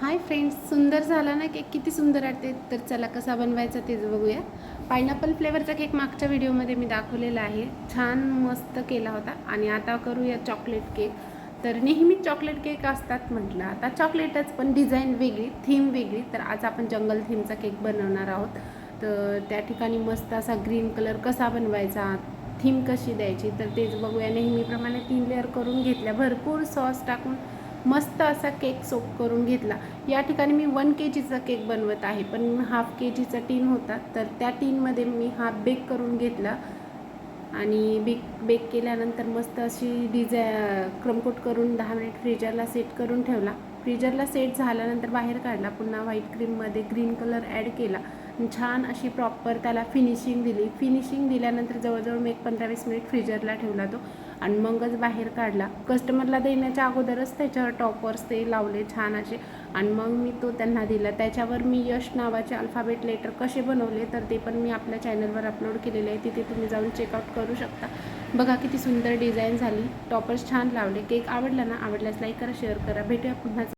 Hi friends सुंदर झाला ना केक? किती सुंदर वाटते तर चला कसा बनवायचा तेच बघूया. पायनॅपल फ्लेवरचा केक मागच्या व्हिडिओमध्ये मी दाखवलेला आहे. छान मस्त केला होता. आणि आता करूया चॉकलेट केक. तर नेहमी चॉकलेट केक असतात म्हटलं. आता चॉकलेटच पण डिझाईन वेगळी थीम वेगळी. तर आज आपण जंगल थीमचा केक बनवणार आहोत. तर त्या ठिकाणी मस्त असा ग्रीन कलर कसा बनवायचा थीम कशी द्यायची तर तेच बघूया. नेहमीप्रमाणे तीन लेअर करून घेतल्या. भरपूर सॉस टाकून मस्त असा केक सोप करून घेतला. या ठिकाणी मी वन के जीचा केक बनवत आहे. पण हाफ के जीचा टीन होता. तर त्या टीनमध्ये मी हाफ बेक करून घेतला. आणि बेक बेक केल्यानंतर मस्त अशी डिझाय क्रमकोट करून दहा मिनिट फ्रीजरला सेट करून ठेवला. फ्रीजरला सेट झाल्यानंतर बाहेर काढला पुन्हा व्हाईट क्रीममध्ये ग्रीन कलर ॲड केला. छान अशी प्रॉपर त्याला फिनिशिंग दिली. फिनिशिंग दिल्यानंतर जवळजवळ मी एक पंधरा वीस मिनिट फ्रीजरला ठेवला तो. आणि मगच बाहेर काढला. कस्टमरला देण्याच्या अगोदरच त्याच्यावर टॉपर्स ते लावले छान असे. आणि मग मी तो त्यांना दिला. त्याच्यावर मी यश नावाचे अल्फाबेट लेटर कसे बनवले तर ते पण मी आपल्या चॅनलवर अपलोड केलेले आहे. तिथे तुम्ही जाऊन चेकआउट करू शकता. बघा किती सुंदर डिझाईन झाली. टॉपर्स छान लावले. केक आवडला ना? आवडल्यास लाईक करा शेअर करा. भेटूया पुन्हा.